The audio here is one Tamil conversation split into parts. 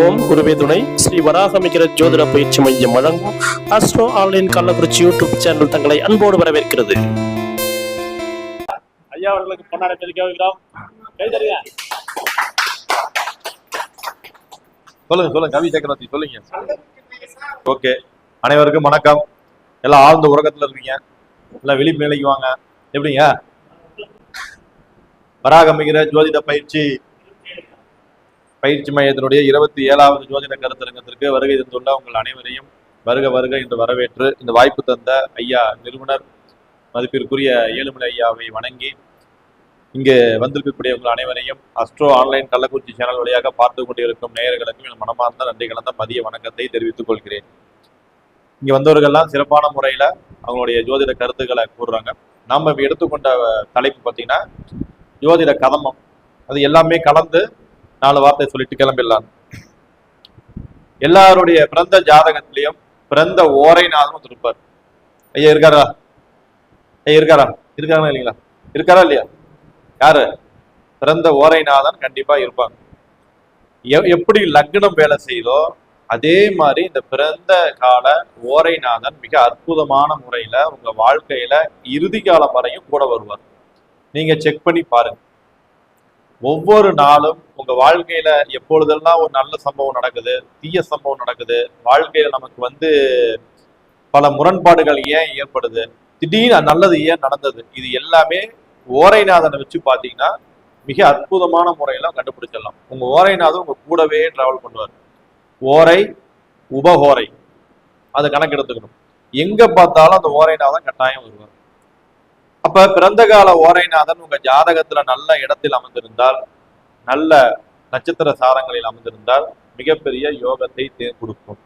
ஓம் குருவே துணை. ஸ்ரீ வராகமிகிற ஜோதிட பயிற்சி மையம் வழங்கும் astro online Kallakurichi YouTube channel தங்களை அன்போடு வரவேற்கிறது. ஐயா அவர்களுக்கு பொன்னாடை சொல்லுங்க சொல்லுங்க கவி சக்கரவர்த்தி சொல்லுங்க. ஓகே. அனைவருக்கும் வணக்கம். எல்லாம் ஆழ்ந்த உறக்கத்துல இருக்கீங்க. எல்லாம் விழிப்பு நிலைக்கு வாங்க. எப்படிங்க? வராகமிகிற ஜோதிட பயிற்சி பயிற்சி மையத்தினுடைய இருபத்தி ஏழாவது ஜோதிட கருத்தரங்கத்திற்கு வருகை தந்துள்ள உங்கள் அனைவரையும் வருக வருக என்று வரவேற்று இந்த வாய்ப்பு தந்த ஐயா நிறுவனர் மதிப்பிற்குரிய ஏழுமலை ஐயாவை வணங்கி இங்கு வந்திருக்கக்கூடிய உங்கள் அனைவரையும் அஸ்ட்ரோ ஆன்லைன் கள்ளக்குறிச்சி சேனல் வழியாக பார்த்து கொண்டிருக்கும் நேயர்களுக்கும் என் மனமார்ந்த நன்றி கலந்த மதிய வணக்கத்தை தெரிவித்துக் கொள்கிறேன். இங்கே வந்தவர்கள்லாம் சிறப்பான முறையில் அவங்களுடைய ஜோதிட கருத்துக்களை கூறுறாங்க. நாம் எடுத்துக்கொண்ட தலைப்பு பார்த்தீங்கன்னா ஜோதிட கதமம். அது எல்லாமே கலந்து நாலு வார்த்தை சொல்லிட்டு கிளம்பிடலாம். எல்லாருடைய பிறந்த ஜாதகத்திலையும் பிறந்த ஓரைநாதனும் திருப்பார் ஐயா இருக்காரா? ஐயா இருக்காரா? இருக்காரா இல்லைங்களா? இருக்காரா இல்லையா? யாரு? பிறந்த ஓரைநாதன் கண்டிப்பா இருப்பாங்க. எ- எப்படி லக்னம் வேலை செய்தோ அதே மாதிரி இந்த பிறந்த கால ஓரைநாதன் மிக அற்புதமான முறையில உங்க வாழ்க்கையில இறுதி காலம் வரையும் கூட வருவார். நீங்க செக் பண்ணி பாருங்க. ஒவ்வொரு நாளும் உங்க வாழ்க்கையில எப்பொழுதெல்லாம் ஒரு நல்ல சம்பவம் நடக்குது தீய சம்பவம் நடக்குது வாழ்க்கையில நமக்கு வந்து பல முரண்பாடுகள் ஏன் ஏற்படுது திடீர்னு நல்லது ஏன் நடந்தது இது எல்லாமே ஓரைநாதனை வச்சு பாத்தீங்கன்னா மிக அற்புதமான முறையில கண்டுபிடிச்சிடலாம். உங்க ஓரைநாதன் உங்க கூடவே டிராவல் பண்ணுவார். ஓரை உபகோரை அதை கணக்கெடுத்துக்கணும். எங்க பார்த்தாலும் அந்த ஓரைநாதன் கட்டாயம் வருவார். அப்ப பிறந்த கால ஓரைநாதன் உங்க ஜாதகத்துல நல்ல இடத்தில் அமர்ந்திருந்தால் நல்ல நட்சத்திர சாரங்களில் அமர்ந்திருந்தால் மிகப்பெரிய யோகத்தை கொடுக்கும்.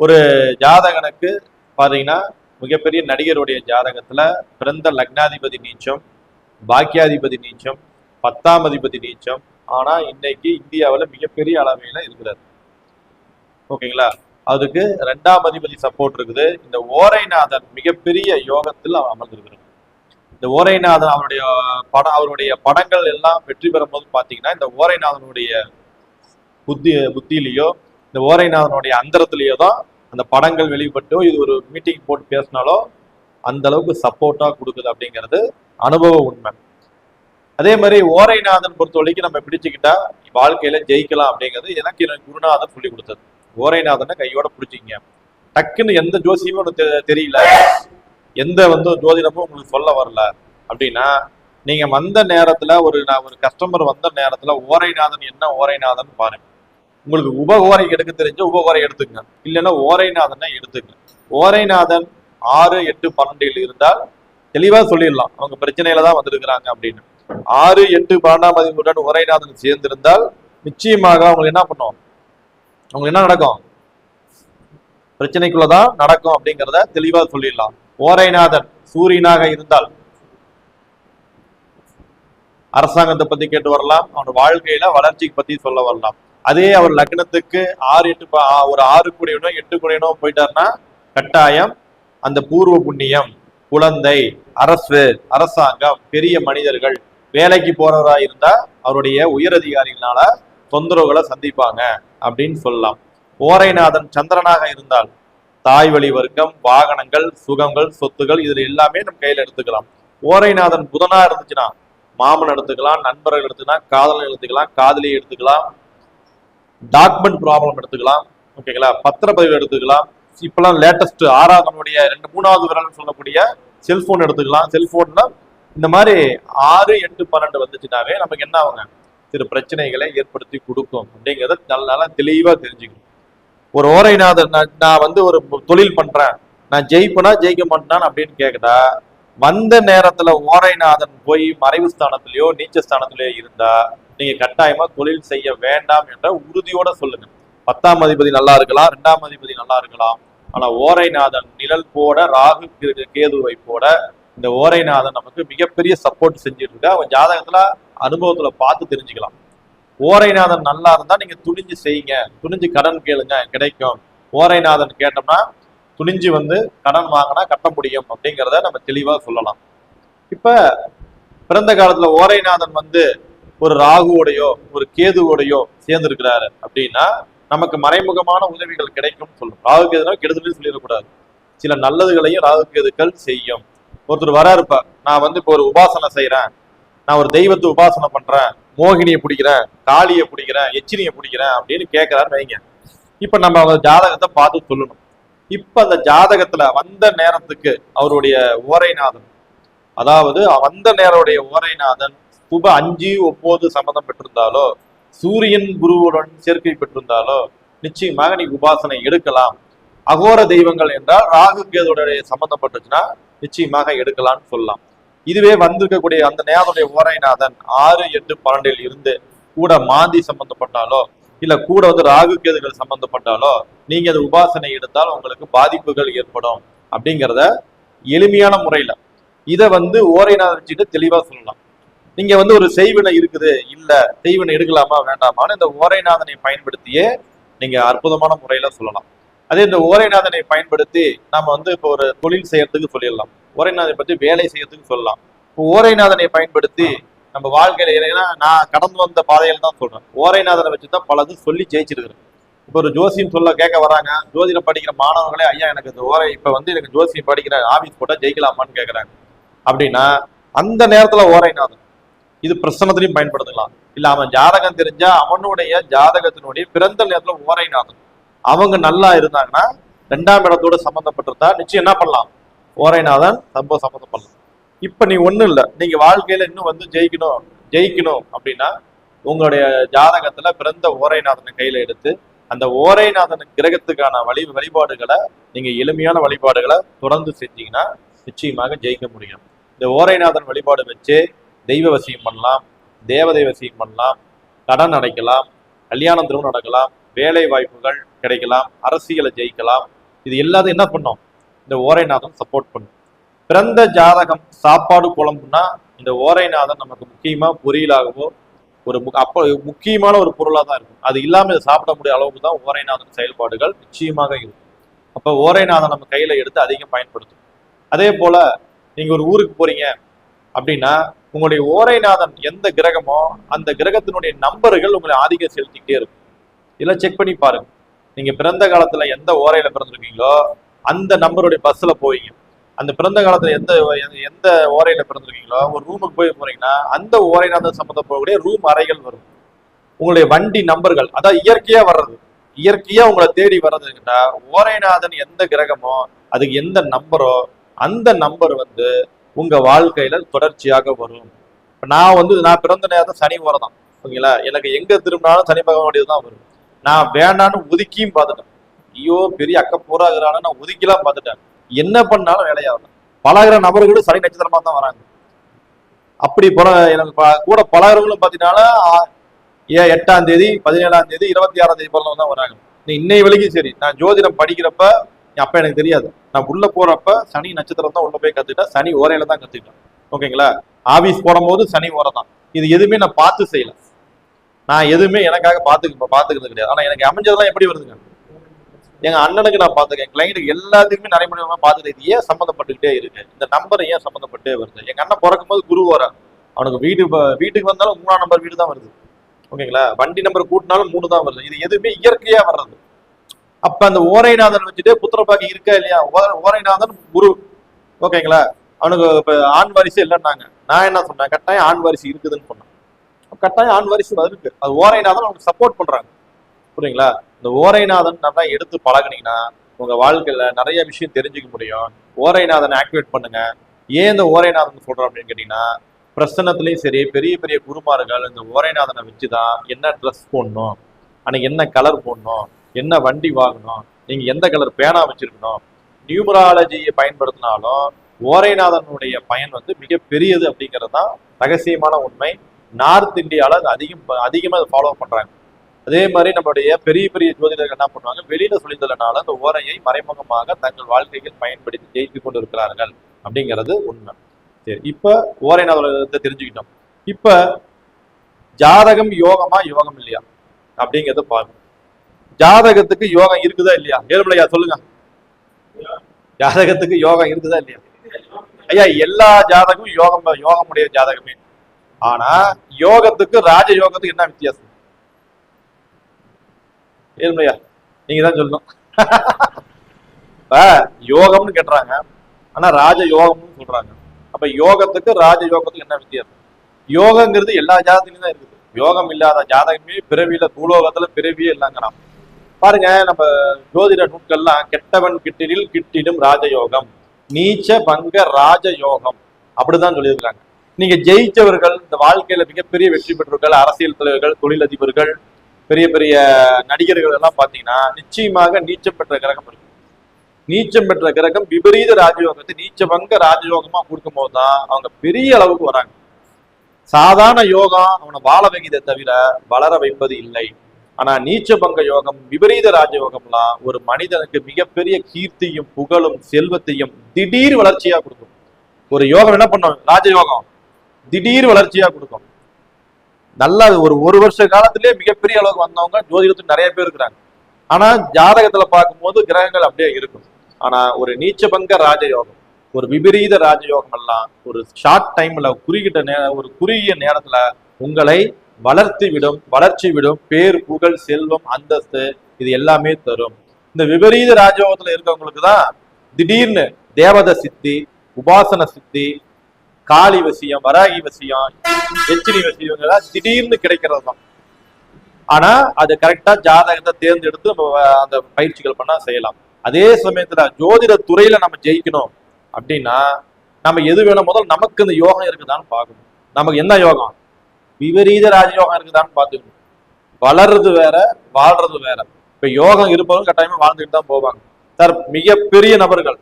ஒரு ஜாதகனுக்கு பாத்தீங்கன்னா மிகப்பெரிய நடிகருடைய ஜாதகத்துல பிறந்த லக்னாதிபதி நீச்சம் பாக்கியாதிபதி நீச்சம் பத்தாம் அதிபதி நீச்சம் ஆனா இன்னைக்கு இந்தியாவில் மிகப்பெரிய அளவையில இருக்கிறார். ஓகேங்களா? அதுக்கு ரெண்டாம் அதிபதி சப்போர்ட் இருக்குது. இந்த ஓரைநாதன் மிகப்பெரிய யோகத்தில் அவன் அமர்ந்திருக்கிறார். இந்த ஓரைநாதன் அவருடைய படம் அவருடைய படங்கள் எல்லாம் வெற்றி பெறும்போது பார்த்தீங்கன்னா இந்த ஓரைநாதனுடைய புத்தி புத்தியிலேயோ இந்த ஓரைநாதனுடைய அந்தரத்திலேயோ தான் அந்த படங்கள் வெளிப்பட்டோ இது ஒரு மீட்டிங் போட்டு பேசினாலோ அந்த அளவுக்கு சப்போர்ட்டா கொடுக்குது அப்படிங்கிறது அனுபவ உண்மை. அதே மாதிரி ஓரைநாதன் பொறுத்த வரைக்கும் நம்ம பிடிச்சுக்கிட்டா வாழ்க்கையில ஜெயிக்கலாம் அப்படிங்கிறது எனக்கு எனக்கு குருநாதன் சொல்லி கொடுத்தது. ஓரைநாதனை கையோட பிடிச்சிங்க டக்குன்னு எந்த ஜோசியமும் உனக்கு தெ- தெரியல. எந்த வந்து ஜோதிடமும் உங்களுக்கு சொல்ல வரல. அப்படின்னா நீங்க வந்த நேரத்துல ஒரு நான் ஒரு கஸ்டமர் வந்த நேரத்துல ஓரைநாதன் என்ன ஓரைநாதன் பாருங்க. உங்களுக்கு உப ஓரை எடுக்க தெரிஞ்ச உப ஓரை எடுத்துங்க இல்லைன்னா ஓரைநாதனை எடுத்துங்க ஓரைநாதன் ஆறு எட்டு பன்னெண்டில் இருந்தால் தெளிவா சொல்லிடலாம். அவங்க பிரச்சனையில தான் வந்திருக்கிறாங்க அப்படின்னு. ஆறு எட்டு பன்னெண்டாம் அதிபதியுடன் ஓரைநாதன் சேர்ந்திருந்தால் நிச்சயமாக அவங்களுக்கு என்ன பண்ணும்? அவங்களுக்கு என்ன நடக்கும்? பிரச்சனைக்குள்ளதான் நடக்கும் அப்படிங்கிறத தெளிவா சொல்லிடலாம். ஓரைநாதன் சூரியனாக இருந்தால் அரசாங்கத்தை பத்தி கேட்டு வரலாம். அவனோட வாழ்க்கையில வளர்ச்சிக்கு பத்தி சொல்ல வரலாம். அதே அவர் லக்னத்துக்கு ஆறு எட்டு ஒரு ஆறு கூடியனோ எட்டு கூடியனோ போயிட்டாருன்னா கட்டாயம் அந்த பூர்வ புண்ணியம் குழந்தை அரசு அரசாங்கம் பெரிய மனிதர்கள் வேலைக்கு போறவரா இருந்தா அவருடைய உயரதிகாரிகளால தொந்தரவுகளை சந்திப்பாங்க அப்படின்னு சொல்லலாம். ஓரைநாதன் சந்திரனாக இருந்தால் தாய் வழி வர்க்கம் வாகனங்கள் சுகங்கள் சொத்துகள் இதுல எல்லாமே நம்ம கையில எடுத்துக்கலாம். ஓரைநாதன் புதனா இருந்துச்சுன்னா மாமன் எடுத்துக்கலாம் நண்பர்கள் எடுத்துக்கலாம் காதலன் எடுத்துக்கலாம் காதலியை எடுத்துக்கலாம் டாக்குமெண்ட் ப்ராப்ளம் எடுத்துக்கலாம் ஓகேங்களா பத்திரப்பதிவு எடுத்துக்கலாம். இப்பெல்லாம் லேட்டஸ்ட் ஆறாவதனுடைய ரெண்டு மூணாவது விரல்னு சொல்லக்கூடிய செல்போன் எடுத்துக்கலாம். செல்போன்னா இந்த மாதிரி ஆறு எட்டு பன்னெண்டு வந்துச்சுனாவே நமக்கு என்ன ஆகுங்க? சிறு பிரச்சனைகளை ஏற்படுத்தி கொடுக்கும். அப்படிங்கிறத நல்ல நல்லா தெளிவா தெரிஞ்சுக்கணும். ஒரு ஓரை நான் நான் வந்து ஒரு தொழில் பண்றேன். நான் ஜெயிப்பனா ஜெயிக்க மாட்டேனான் அப்படின்னு கேக்குதா? வந்த நேரத்துல ஓரைநாதன் போய் மறைவு ஸ்தானத்திலயோ நீச்ச ஸ்தானத்திலயோ இருந்தா நீங்க கட்டாயமா தொழில் செய்ய வேண்டாம் என்ற உறுதியோட சொல்லுங்க. பத்தாம் அதிபதி நல்லா இருக்கலாம் ரெண்டாம் அதிபதி நல்லா இருக்கலாம். ஆனா ஓரைநாதன் நிழல் போட ராகு கேதுவை போட இந்த ஓரைநாதன் நமக்கு மிகப்பெரிய சப்போர்ட் செஞ்சுட்டு இருக்கா. அவன் ஜாதகத்துல அனுபவத்துல பார்த்து தெரிஞ்சுக்கலாம். ஓரைநாதன் நல்லா இருந்தா நீங்க துணிஞ்சு செய்யுங்க. துணிஞ்சு கடன் கேளுங்க கிடைக்கும். ஓரைநாதன் கேட்டோம்னா துணிஞ்சு வந்து கடன் வாங்கினா கட்ட முடியும் அப்படிங்கிறத நம்ம தெளிவா சொல்லலாம். இப்ப பிறந்த காலத்துல ஓரைநாதன் வந்து ஒரு ராகுவோடையோ ஒரு கேதுவோடையோ சேர்ந்திருக்கிறாரு அப்படின்னா நமக்கு மறைமுகமான உதவிகள் கிடைக்கும் சொல்லும் ராகு கேதுனா கெடுதலையும் சொல்லிடக்கூடாது. சில நல்லதுகளையும் ராகு கேதுக்கள் செய்யும். ஒருத்தர் வராருப்பா நான் வந்து இப்போ ஒரு உபாசனை செய்யறேன் நான் ஒரு தெய்வத்தை உபாசனை பண்றேன். மோகினியை பிடிக்கிறேன் காளியை பிடிக்கிறேன் எச்சினியை பிடிக்கிறேன் அப்படின்னு கேட்கிறாரு வைங்க. இப்ப நம்ம அந்த ஜாதகத்தை பார்த்து சொல்லணும். இப்ப அந்த ஜாதகத்துல வந்த நேரத்துக்கு அவருடைய ஓரைநாதன் அதாவது வந்த நேரருடைய ஓரைநாதன் சுப அஞ்சு ஒன்பது சம்மதம் பெற்றிருந்தாலோ சூரியன் குருவுடன் சேர்க்கை பெற்றிருந்தாலோ நிச்சயமாக நீ உபாசனை எடுக்கலாம். அகோர தெய்வங்கள் என்றால் ராகு கேதுடைய சம்பந்தப்பட்டுச்சுன்னா நிச்சயமாக எடுக்கலாம்னு சொல்லலாம். இதுவே வந்திருக்கக்கூடிய அந்த நேரத்துடைய ஓரைநாதன் ஆறு எட்டு பன்னெண்டில் இருந்து கூட மாந்தி சம்பந்தப்பட்டாலோ இல்ல கூட வந்து ராகு கேதுகள் சம்பந்தப்பட்டாலோ நீங்க அது உபாசனை எடுத்தால் உங்களுக்கு பாதிப்புகள் ஏற்படும் அப்படிங்கிறத எளிமையான முறையில இதை வந்து ஓரைநாதன் வச்சுட்டு தெளிவா சொல்லலாம். நீங்க வந்து ஒரு செய்வினை இருக்குது இல்ல செய்வினை எடுக்கலாமா வேண்டாமான்னு இந்த ஓரைநாதனை பயன்படுத்தியே நீங்க அற்புதமான முறையில சொல்லலாம். அதே இந்த ஓரைநாதனை பயன்படுத்தி நம்ம வந்து இப்போ ஒரு தொழில் செய்யறதுக்கு சொல்லிடலாம். ஓரைநாதனை பற்றி வேலை செய்யறதுக்கு சொல்லலாம். இப்போ ஓரைநாதனை பயன்படுத்தி நம்ம வாழ்க்கையில ஏன்னா நான் கடந்து வந்த பாதையில தான் சொல்றேன். ஓரைநாதனை வச்சு தான் பலது சொல்லி ஜெயிச்சிருக்கிறேன். இப்போ ஒரு ஜோசியம் சொல்ல கேட்க வராங்க ஜோதிடம் படிக்கிற மாணவர்களே ஐயா எனக்கு இந்த ஓரை இப்போ வந்து எனக்கு ஜோசியம் படிக்கிற ஆஃபீஸ் போட்டால் ஜெயிக்கலாமான்னு கேட்குறாங்க அப்படின்னா அந்த நேரத்தில் ஓரைநாதன் இது பிரசனத்திலையும் பயன்படுத்தலாம். இல்லை அவன் ஜாதகம் தெரிஞ்சா அவனுடைய ஜாதகத்தினுடைய பிறந்த நேரத்தில் ஓரைநாதன். அவங்க நல்லா இருந்தாங்கன்னா ரெண்டாம் இடத்தோட சம்மந்தப்பட்டிருந்தா நிச்சயம் என்ன பண்ணலாம்? ஓரைநாதன் ரொம்ப சம்மந்தம் பண்ணலாம் இப்போ நீ ஒன்றும் இல்லை. நீங்கள் வாழ்க்கையில் இன்னும் வந்து ஜெயிக்கணும் ஜெயிக்கணும் அப்படின்னா உங்களுடைய ஜாதகத்தில் பிறந்த ஓரைநாதனை கையில் எடுத்து அந்த ஓரைநாதன் கிரகத்துக்கான வழி வழிபாடுகளை நீங்கள் எளிமையான வழிபாடுகளை தொடர்ந்து செஞ்சீங்கன்னா நிச்சயமாக ஜெயிக்க முடியும். இந்த ஓரைநாதன் வழிபாடு வச்சு தெய்வ வசியம் பண்ணலாம் தேவதை வசியம் பண்ணலாம் கடன் அடைக்கலாம் கல்யாணம் திரும்ப நடக்கலாம் வேலை வாய்ப்புகள் கிடைக்கலாம் அரசியலை ஜெயிக்கலாம். இது எல்லாத்தையும் என்ன பண்ணும்? இந்த ஓரைநாதன் சப்போர்ட் பண்ணும். பிறந்த ஜாதகம் சாப்பாடு குழம்புனா இந்த ஓரைநாதன் நமக்கு முக்கியமா பொரியலாகவோ ஒரு மு- அப்போ முக்கியமான ஒரு பொருளாக தான் இருக்கும். அது இல்லாம இதை சாப்பிட முடிய அளவுக்கு தான் ஓரைநாதன் செயல்பாடுகள் நிச்சயமாக இருக்கும். அப்போ ஓரைநாதன் நம்ம கையில எடுத்து அதிகம் பயன்படுத்தும். அதே போல நீங்க ஒரு ஊருக்கு போறீங்க அப்படின்னா உங்களுடைய ஓரைநாதன் எந்த கிரகமோ அந்த கிரகத்தினுடைய நம்பர்கள் உங்களை ஆதிக்கம் செலுத்திக்கிட்டே இருக்கும். இதெல்லாம் செக் பண்ணி பாருங்க. நீங்க பிறந்த காலத்துல எந்த ஓரையில பிறந்திருக்கீங்களோ அந்த நம்பருடைய பஸ்ல போவீங்க. அந்த பிறந்த காலத்துல எந்த எந்த- எந்த ஓரையில பிறந்திருக்கீங்களோ ஒரு ரூமுக்கு போய் போறீங்கன்னா அந்த ஓரைநாதன் சம்மந்தப்படக்கூடிய ரூம் அறைகள் வரும். உங்களுடைய வண்டி நம்பர்கள் அதான் இயற்கையா வர்றது. இயற்கையா உங்களை தேடி வர்றதுன்னா ஓரைநாதன் எந்த கிரகமோ அதுக்கு எந்த நம்பரோ அந்த நம்பர் வந்து உங்க வாழ்க்கையில தொடர்ச்சியாக வரும். இப்ப நான் வந்து நான் பிறந்த நேரம் சனி ஓரை தான் ஓகேங்களா? எனக்கு எங்க திரும்பினாலும் சனி பகவானுடையது தான் வரும். நான் வேண்டான்னு ஒதுக்கியும் பார்த்துட்டேன். ஐயோ பெரிய அக்க போறாங்கிறான நான் ஒதுக்கிலாம் பார்த்துட்டேன். என்ன பண்ணாலும் வேலையாகல பழகிற நபர்களும் சனி நட்சத்திரமா தான் வராங்க. அப்படி போல எனக்கு கூட பழகிறவங்களும் பார்த்தீங்கன்னா ஏன் எட்டாம் தேதி பதினேழாம் தேதி இருபத்தி ஆறாம் தேதி போல தான் வராங்க. நீ இன்னை வரைக்கும் சரி நான் ஜோதிடம் படிக்கிறப்ப அப்ப எனக்கு தெரியாது. நான் உள்ள போறப்ப சனி நட்சத்திரம் தான் உள்ள போய் கத்துக்கிட்டேன். சனி ஓரையில தான் கத்துக்கிட்டேன். ஓகேங்களா? ஆபீஸ் போடும்போது சனி ஓரை தான் இது எதுவுமே நான் பார்த்து செய்யல. நான் எதுவுமே எனக்காக பார்த்து பார்த்துக்கிறது கிடையாது. ஆனா எனக்கு அமைஞ்சதெல்லாம் எப்படி வருதுங்க? எங்க அண்ணனுக்கு நான் பார்த்துக்கேன். கிளைண்ட்டுக்கு எல்லாத்துக்குமே நிறைய மணி பார்த்துட்டு இது ஏன் சம்மந்தப்பட்டுக்கிட்டே இருக்கு? இந்த நம்பர் ஏன் சம்மந்தப்பட்டே வருது? எங்க அண்ணன் பிறக்கும் போது குரு வர. அவனுக்கு வீடு வீட்டுக்கு வந்தாலும் மூணாம் நம்பர் வீடு தான் வருது. ஓகேங்களா? வண்டி நம்பர் கூட்டினாலும் மூணு தான் வருது. இது எதுவுமே இயற்கையா வர்றது. அப்ப அந்த ஓரைநாதன் வச்சுட்டு புத்திரபாக்கி இருக்கா இல்லையா? ஓ- ஓரைநாதன் குரு. ஓகேங்களா? அவனுக்கு இப்ப ஆண் வாரிசு இல்லைன்னாங்க. நான் என்ன சொன்னேன்? கட்டாயம் ஆண் வாரிசு இருக்குதுன்னு சொன்னேன். கட்டாயம் ஆண் வாரிசு இருக்கு அது ஓரைநாதன் அவங்க சப்போர்ட் பண்றாங்க. புரியுங்களா? இந்த ஓரைநாதன் நல்லா எடுத்து பழகுனீங்கன்னா உங்க வாழ்க்கையில நிறைய விஷயம் தெரிஞ்சுக்க முடியும். ஓரைநாதனை ஆக்டிவேட் பண்ணுங்க. ஏன் இந்த ஓரைநாதன் சொல்றோம் அப்படின்னு கேட்டீங்கன்னா பிரசன்னத்துலயும் சரி பெரிய பெரிய குருமார்கள் இந்த ஓரைநாதனை வச்சுதான் என்ன ட்ரெஸ் போடணும் அன்னைக்கு என்ன கலர் போடணும் என்ன வண்டி வாங்கணும் நீங்க எந்த கலர் பேனா வச்சிருக்கணும் நியூமராலஜியை பயன்படுத்தினாலும் ஓரைநாதனுடைய பயன் வந்து மிக பெரியது அப்படிங்கிறது தான் ரகசியமான உண்மை. நார்த் இந்தியால அது அதிகம் அதிகமாக ஃபாலோ பண்றாங்க. அதே மாதிரி நம்மளுடைய பெரிய பெரிய ஜோதிடர்கள் என்ன பண்ணுவாங்க? வெளியில சொல்லியிருந்ததுனால அந்த ஓரையை மறைமுகமாக தங்கள் வாழ்க்கையில் பயன்படுத்தி ஜெயித்து கொண்டு இருக்கிறார்கள் அப்படிங்கிறது உண்மை. சரி இப்ப ஓரைநாதத்தை தெரிஞ்சுக்கிட்டோம். இப்ப ஜாதகம் யோகமா யோகம் இல்லையா? அப்படிங்கிறத பார்க்கணும். ஜாதகத்துக்கு யோகம் இருக்குதா இல்லையா? ஏழுமலையா சொல்லுங்க. ஜாதகத்துக்கு யோகம் இருக்குதா இல்லையா? ஐயா எல்லா ஜாதகமும் யோகம் யோகமுடைய ஜாதகமே. ஆனா யோகத்துக்கு ராஜ யோகத்துக்கு என்ன வித்தியாசம்? ஏழுமையா நீங்க தான் சொல்லணும். இப்ப யோகம்னு கேட்டுறாங்க. ஆனா ராஜ யோகம்னு சொல்றாங்க. அப்ப யோகத்துக்கு ராஜ யோகத்துக்கு என்ன வித்தியாசம்? யோகங்கிறது எல்லா ஜாதகத்திலும் தான் இருக்குது. யோகம் இல்லாத ஜாதகமே பிறவியில பூலோகத்துல பிறவியே இல்லைங்கிறான். பாருங்க நம்ம ஜோதிட நூட்கள்லாம் கெட்டவன் கிட்டினில் கிட்டிடும் ராஜயோகம். நீச்ச பங்க ராஜயோகம். அப்படிதான் சொல்லியிருக்காங்க நீங்க ஜெயிச்சவர்கள் இந்த வாழ்க்கையில மிகப்பெரிய வெற்றி பெற்றவர்கள் அரசியல் தலைவர்கள் தொழிலதிபர்கள் பெரிய பெரிய நடிகர்கள் எல்லாம் பாத்தீங்கன்னா நிச்சயமாக நீச்சம் பெற்ற கிரகம் இருக்கு. நீச்சம் பெற்ற கிரகம் விபரீத ராஜயோகத்தை நீச்சவங்க ராஜயோகமா கொடுக்கும் போதுதான் அவங்க பெரிய அளவுக்கு வராங்க. சாதாரண யோகம் அவனை வாழ வைக்கிறதை தவிர வளர வைப்பது இல்லை. ஆனா நீச்சபங்க யோகம் விபரீத ராஜயோகம்லாம் ஒரு மனிதனுக்கு மிகப்பெரிய கீர்த்தியும் புகழும் செல்வத்தையும் திடீர் வளர்ச்சியா கொடுக்கும். ஒரு யோகம் என்ன பண்ணும்? ராஜயோகம். திடீர் வளர்ச்சியா கொடுக்கும். நல்லா ஒரு ஒரு வருஷ காலத்திலே மிகப்பெரிய அளவுக்கு வந்தவங்க ஜோதிடத்துக்கு நிறைய பேர் இருக்கிறாங்க. ஆனா ஜாதகத்துல பார்க்கும்போது கிரகங்கள் அப்படியே இருக்கும். ஆனா ஒரு நீச்சபங்க ராஜயோகம் ஒரு விபரீத ராஜயோகம் எல்லாம் ஒரு ஷார்ட் டைம்ல குறுகிட்ட நே ஒரு குறுகிய நேரத்துல உங்களை வளர்த்து விடும் வளர்ச்சி விடும் பேர் புகழ் செல்வம் அந்தஸ்து இது எல்லாமே தரும். இந்த விபரீத ராஜயோகத்துல இருக்கவங்களுக்கு தான் திடீர்னு தேவத சித்தி உபாசன சித்தி காளி வசியம் வராகி வசியம் எச்சினி வசியம் திடீர்னு கிடைக்கிறது தான் ஆனா அது கரெக்டா ஜாதகத்தை தேர்ந்தெடுத்து நம்ம அந்த பயிற்சிகள் பண்ணா செய்யலாம். அதே சமயத்துல ஜோதிட துறையில நம்ம ஜெயிக்கணும் அப்படின்னா நம்ம எது வேணும் முதல் நமக்கு இந்த யோகம் இருக்குதான்னு பார்க்கணும். நமக்கு என்ன யோகம்? விபரீத ராஜயோகம் இருக்குதான்னு பார்த்துக்கணும். வளர்றது வேற வாழ்றது வேற. இப்ப யோகம் இருப்பவங்க கட்டாயமா வாழ்ந்துட்டு தான் போவாங்க. சார் மிகப்பெரிய நபர்கள்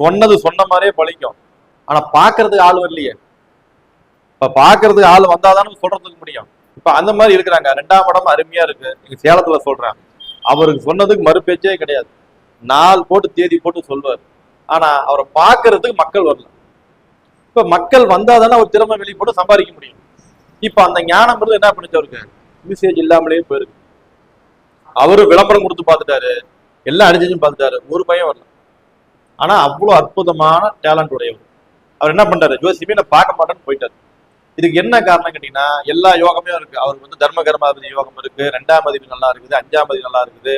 சொன்னது சொன்ன மாதிரியே பழிக்கும். ஆனா பாக்குறதுக்கு ஆள் வரலையே. இப்ப பாக்குறதுக்கு ஆள் வந்தாதான் சொல்றதுக்கு முடியும். இப்ப அந்த மாதிரி இருக்கிறாங்க. ரெண்டாம் இடம் அருமையா இருக்கு. இங்க சேலத்துல சொல்றேன். அவருக்கு சொன்னதுக்கு மறுபேச்சே கிடையாது. நாள் போட்டு தேதி போட்டு சொல்வார். ஆனா அவரை பார்க்கறதுக்கு மக்கள் வரல. இப்ப மக்கள் வந்தாதானே அவர் திறமை வெளிப்பட்டு சம்பாதிக்க முடியும். இப்ப அந்த ஞானம் இருந்து என்ன பண்ணுச்சு அவருக்கு? இல்லாமலேயே போயிருக்கு. அவரு விளம்பரம் கொடுத்து பார்த்துட்டாரு. எல்லாம் அடிச்சு பார்த்துட்டாரு. ஒரு பையன் வரல. ஆனா அவ்வளவு அற்புதமான டேலண்ட் உடையவர். அவர் என்ன பண்றாரு? ஜோசியமே நான் பார்க்க மாட்டேன்னு போயிட்டாரு. இதுக்கு என்ன காரணம் கேட்டீங்கன்னா எல்லா யோகமே இருக்கு. அவருக்கு வந்து தர்ம கர்மாதிபதி யோகம் இருக்கு. ரெண்டாம் அதிபதி நல்லா இருக்குது. அஞ்சாம் அதிபதி நல்லா இருக்குது.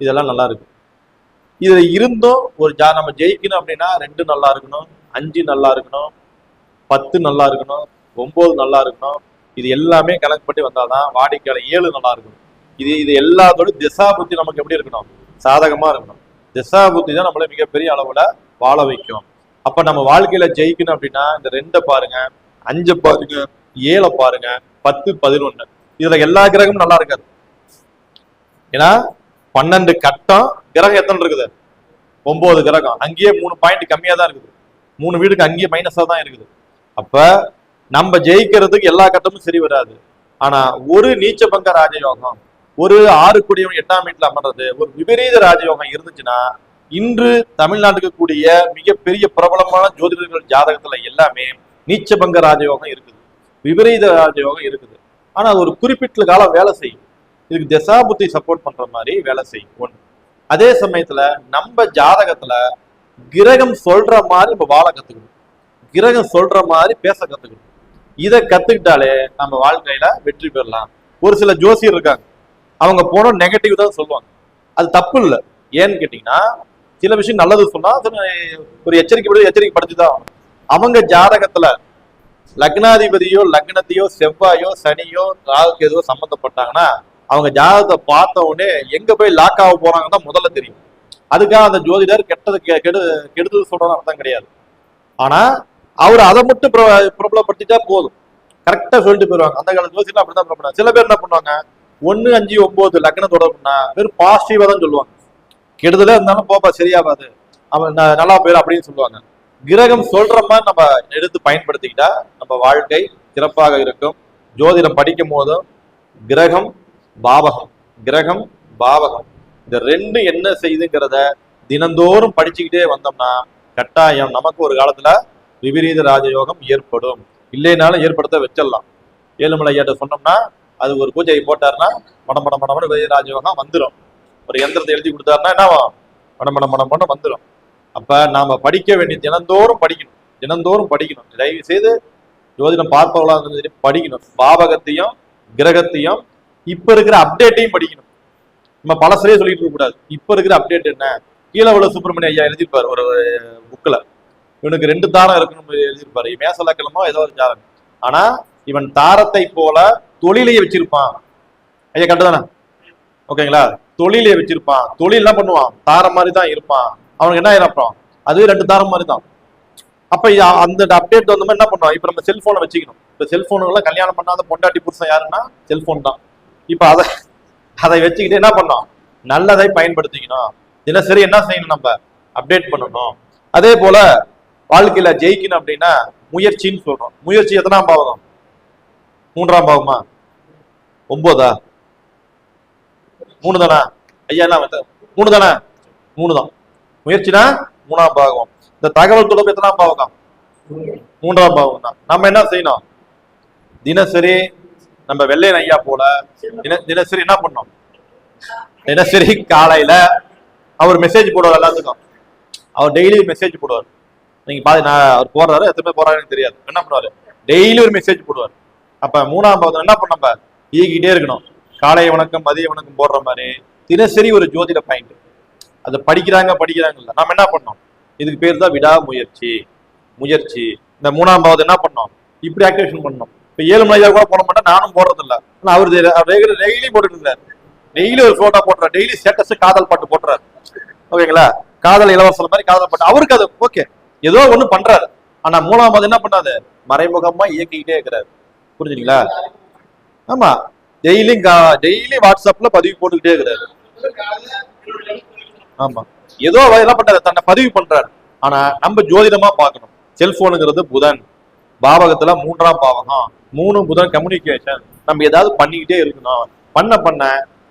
இதெல்லாம் நல்லா இருக்கு. இதுல இருந்தும் ஒரு ஜா நம்ம ஜெயிக்கணும் அப்படின்னா ரெண்டு நல்லா இருக்கணும் அஞ்சு நல்லா இருக்கணும் பத்து நல்லா இருக்கணும் ஒன்பது நல்லா இருக்கணும். இது எல்லாமே கணக்கு பண்ணி வந்தாதான் வாடிக்கையாளர் ஏழு நல்லா இருக்கணும். இது இது எல்லாத்தோட திசா புத்தி நமக்கு எப்படி இருக்கணும்? சாதகமா இருக்கணும். திசா புத்தி தான் நம்மள மிகப்பெரிய அளவுல வாழ வைக்கும். அப்ப நம்ம வாழ்க்கையில ஜெயிக்கணும் அப்படின்னா இந்த ரெண்டை பாருங்க அஞ்சு பாருங்க ஏழை பாருங்க பத்து பதினொன்னு. இதுல எல்லா கிரகமும் நல்லா இருக்காது. ஏன்னா பன்னெண்டு கட்டம் கிரகம் எத்தனை இருக்குது? ஒன்பது கிரகம். அங்கேயே மூணு பாயிண்ட் கம்மியா தான் இருக்குது. மூணு வீடுக்கு அங்கேயே மைனஸா தான் இருக்குது. அப்ப நம்ம ஜெயிக்கிறதுக்கு எல்லா கட்டமும் சரி வராது. ஆனா ஒரு நீச்ச பங்க ராஜயோகம் ஒரு ஆறு கூடியவன் எட்டாம் வீட்டுல அமர்றது ஒரு விபரீத ராஜயோகம் இருந்துச்சுன்னா இன்று தமிழ்நாட்டுக்கு கூடிய மிகப்பெரிய பிரபலமான ஜோதிடர்கள் ஜாதகத்துல எல்லாமே நீச்சபங்க ராஜயோகம் இருக்குது. விபரீத ராஜயோகம் இருக்குது. ஆனா அது ஒரு குறிப்பிட்ட காலம் வேலை செய்யும். இதுக்கு தசாபுத்தி சப்போர்ட் பண்ற மாதிரி வேலை செய்யும். ஒன்று அதே சமயத்துல நம்ம ஜாதகத்துல கிரகம் சொல்ற மாதிரி நம்ம வாழ கத்துக்கணும். கிரகம் சொல்ற மாதிரி பேச கத்துக்கணும். இதை கத்துக்கிட்டாலே நம்ம வாழ்க்கையில வெற்றி பெறலாம். ஒரு சில ஜோசியர் இருக்காங்க. அவங்க போனோம் நெகட்டிவ் தான் சொல்லுவாங்க. அது தப்பு இல்லை. ஏன்னு கேட்டீங்கன்னா சில விஷயம் நல்லது சொன்னா ஒரு எச்சரிக்கை எச்சரிக்கை தான் அவங்க ஜாதகத்துல லக்னாதிபதியோ லக்னத்தையோ செவ்வாயோ சனியோ ராகுக்கு எதுவோ சம்மந்தப்பட்டாங்கன்னா அவங்க ஜாதகத்தை பார்த்த உடனே எங்க போய் லாக் ஆக போறாங்கன்னு தான் முதல்ல தெரியும். அதுக்காக அந்த ஜோதிடர் கெட்டது கெ- கெடு கெடுதல் சொல்றதுன்னு அர்த்தம் கிடையாது. ஆனா அவர் அதை மட்டும் பிரபலப்படுத்திட்டா போதும். கரெக்டா சொல்லிட்டு போயிருவாங்க அந்த காலத்து ஜோசியர் அப்படிதான் பிரபலம். சில பேர் என்ன பண்ணுவாங்க? ஒன்னு அஞ்சு ஒன்பது லக்னம் தொடர்புனா வெறும் பாசிட்டிவா தான் சொல்லுவாங்க. கெடுதலே இருந்தாலும் போப்பா சரியாகாது. அவன் நல்லா போயிடும் அப்படின்னு சொல்லுவாங்க. கிரகம் சொல்ற மாதிரி நம்ம எடுத்து பயன்படுத்திக்கிட்டா நம்ம வாழ்க்கை சிறப்பாக இருக்கும். ஜோதிடம் படிக்கும் போதும் கிரகம் பாவகம். கிரகம் பாவகம். இந்த ரெண்டு என்ன செய்யுதுங்கிறத தினந்தோறும் படிச்சுக்கிட்டே வந்தோம்னா கட்டாயம் நமக்கு ஒரு காலத்துல விபரீத ராஜயோகம் ஏற்படும். இல்லைனாலும் ஏற்படுத்த வச்சிடலாம். ஏழுமலை ஐயாட்ட சொன்னோம்னா அது ஒரு பூஜையை போட்டாருன்னா மடம் மடம் மடம் மடம் விபரீத ராஜயோகம் வந்துடும் ஒரு எந்திரத்தை எழுதி கொடுத்தாருன்னா என்ன மடம் மடம் மடம் மடம் வந்துடும் அப்ப நாம படிக்க வேண்டிய தினந்தோறும் படிக்கணும். தினந்தோறும் படிக்கணும். தயவு செய்து ஜோதிடம் பார்ப்பவர்களா இருந்தாலும் சரி படிக்கணும். பாவகத்தையும் கிரகத்தையும் இப்ப இருக்கிற அப்டேட்டையும் படிக்கணும். நம்ம பழசரே சொல்லிட்டு இருக்க கூடாது. இப்ப இருக்கிற அப்டேட் என்ன? கீழே உள்ள சுப்பிரமணிய ஐயா எழுதியிருப்பார் ஒரு புக்ல இவனுக்கு ரெண்டு தாரம் இருக்குன்னு எழுதியிருப்பாரு. மேசலக்கிழமோ ஏதோ ஒரு ஜாதகம். ஆனா இவன் தாரத்தை போல தொழிலையே வச்சிருப்பான். ஐயா கண்டுதானே ஓகேங்களா? தொழிலே வச்சிருப்பான். தொழில் என்ன பண்ணுவான்? தாரம் மாதிரி தான் இருப்பான். அவனுக்கு என்ன ஆயிரும் அப்புறம்? அதுவே ரெண்டு தாரம் மாதிரி தான் அப்ப அந்த அப்டேட் வந்த மாதிரி என்ன பண்ணுவான்? இப்ப நம்ம செல்போனை வச்சுக்கணும். இப்ப செல்போனுக்குள்ள கல்யாணம் பண்ணாத பொண்டாட்டி புருஷன் யாருன்னா செல்போன் தான். இப்ப அதை அதை வச்சுக்கிட்டு என்ன பண்ணோம் நல்லதை பயன்படுத்திக்கணும். தினசரி என்ன செய்யணும் நம்ம? அப்டேட் பண்ணணும். அதே போல வாழ்க்கையில ஜெயிக்கணும் அப்படின்னா முயற்சின்னு சொல்றோம். முயற்சி எத்தனாம் பாவகம்? மூன்றாம் பாவமா? ஒன்பதா மூணு தானா ஐயா என்ன மூணு தானே மூணு தான் முயற்சினா மூணாம் பாகம். இந்த தகவல் தொடர்பு எத்தனாம் பாவகம் மூன்றாம் பாவகம் தான் நம்ம என்ன செய்யணும்? தினசரி நம்ம வெள்ளையன் ஐயா போல தின தினசரி என்ன பண்ணோம் தினசரி காலையில அவர் மெசேஜ் போடுவார் எல்லாத்துக்கும். அவர் டெய்லி மெசேஜ் போடுவார். நீங்க பாதி நான் அவர் போடுறாரு எத்தனை பேர் போறாருன்னு தெரியாது. என்ன பண்ணுவாரு? டெய்லி ஒரு மெசேஜ் போடுவார். அப்ப மூணாம் பாகம் என்ன பண்ண நம்ம? ஈகிட்டே இருக்கணும். காலை வணக்கம் மதிய வணக்கம் போடுற மாதிரி தினசரி ஒரு ஜோதிட பாயிண்ட் அதை படிக்கிறாங்க படிக்கிறாங்கல்ல நம்ம என்ன பண்ணோம்? இதுக்கு பேர் தான் விடா முயற்சி. முயற்சி. இந்த மூணாம் பாவது என்ன பண்ணோம்? இப்படி ஆக்டிவேஷன் பண்ணோம். இப்ப ஏழு மணி கூட போட மாட்டேன். நானும் போடுறது இல்ல. அவர் ரெகுலர் டெய்லி போட்டுட்டு இருந்தாரு. டெய்லி ஒரு ஃபோட்டோ போட்டுறாரு டெய்லி ஸ்டேட்டஸ் காதல் பாட்டு போட்டுறாரு. ஓகேங்களா? காதல் இலவசம் மாதிரி காதல் பாட்டு. அவருக்கு அது ஓகே ஏதோ ஒன்று பண்றாரு. ஆனா மூணாம் என்ன பண்ணாது மறைமுகமா இயக்கிக்கிட்டே இருக்கிறாரு. புரிஞ்சுங்களா ஆமா. டெய்லியும் டெய்லி வாட்ஸ்அப்ல பதிவு போட்டுக்கிட்டே இருக்கிறாரு ஆமா. ஏதோ என்ன பண்றாரு தன்னை பதிவு பண்றாரு. ஆனா நம்ம ஜோதிடமா பார்க்கணும். செல்போனுங்கிறது புதன். பாவகத்துல மூன்றாம் பாவகம். மூணு புதன் கம்யூனிகேஷன் நம்ம ஏதாவது பண்ணிக்கிட்டே இருக்கணும். பண்ண பண்ண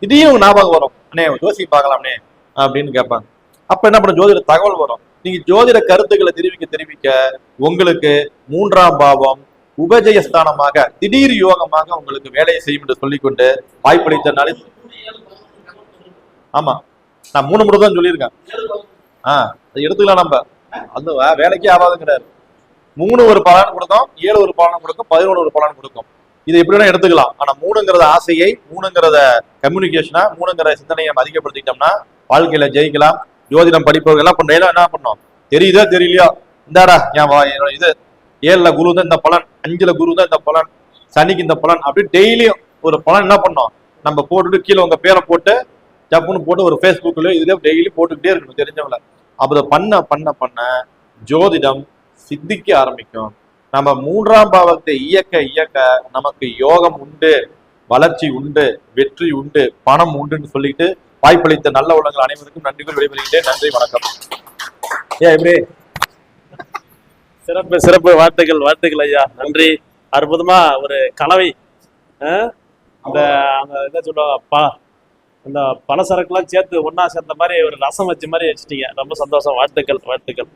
இதையும் ஞாபகம் வரும். அண்ணே ஜோசி பார்க்கலாம்னே அப்படின்னு கேட்பாங்க. அப்ப என்ன பண்ண ஜோதிட தகவல் வரும். நீங்க ஜோதிட கருத்துக்களை தெரிவிக்க தெரிவிக்க உங்களுக்கு மூன்றாம் பாவம் உபஜயஸ்தானமாக திடீர் யோகமாக உங்களுக்கு வேலையை செய்யும் என்று சொல்லிக்கொண்டு வாய்ப்பளித்த நாளை ஆமா. நான் மூணு முறை தான் சொல்லியிருக்கேன். ஆ அதை எடுத்துக்கலாம் நம்ம. அந்த வேலைக்கே வேலைக்கே ஆகாதுங்கிறாரு. மூணு ஒரு பலன் கொடுக்கும் ஏழு ஒரு பலன் கொடுக்கும் பதினொன்று ஒரு பலன் கொடுக்கும். இதை எப்படி வேணா எடுத்துக்கலாம். ஆனா மூணுங்கிறத ஆசையை மூணுங்கிறத கம்யூனிகேஷனா மூணுங்கிற சிந்தனையை நம்ம அதிகப்படுத்திக்கிட்டோம்னா வாழ்க்கையில ஜெயிக்கலாம் ஜோதிடம் படிப்பவர்கள் எல்லாம் பண்ற என்ன பண்ணோம் தெரியுதோ தெரியலையோ? இந்தாடா என் வா- என்னோட இது. ஏழுல குரு தான் இந்த பலன் அஞ்சுல குரு தான் இந்த பலன் சனிக்கு இந்த பலன் அப்படி டெய்லியும் ஒரு பலன் என்ன பண்ணோம்? நம்ம போட்டுட்டு கீழே உங்க பேரை போட்டு ஜப்புன்னு போட்டு ஒரு ஃபேஸ்புக்கில் இதுல டெய்லி போட்டுக்கிட்டே இருக்கணும் தெரிஞ்சவங்கள. அப்படி பண்ண பண்ண பண்ண ஜோதிடம் சித்திக்க ஆரம்பிக்கும். நம்ம மூன்றாம் பாவத்தை இயக்க இயக்க நமக்கு யோகம் உண்டு வளர்ச்சி உண்டு வெற்றி உண்டு பணம் உண்டுன்னு சொல்லிட்டு வாய்ப்பளித்த நல்ல உள்ளங்கள் அனைவருக்கும் நன்றிகள் விடைபெறுகின்றேன். நன்றி வணக்கம். ஏன் எப்படி சிறப்பு சிறப்பு வாழ்த்துக்கள் வாழ்த்துக்கள் ஐயா. நன்றி. அற்புதமா ஒரு கலவை. அந்த அந்த என்ன சொல்லுவாங்க பா அந்த பலசரக்குலாம் சேர்த்து ஒன்னா சேர்ந்த மாதிரி ஒரு ரசம் வச்ச மாதிரி வச்சிட்டீங்க. ரொம்ப சந்தோஷம். வாழ்த்துக்கள் வாழ்த்துக்கள்.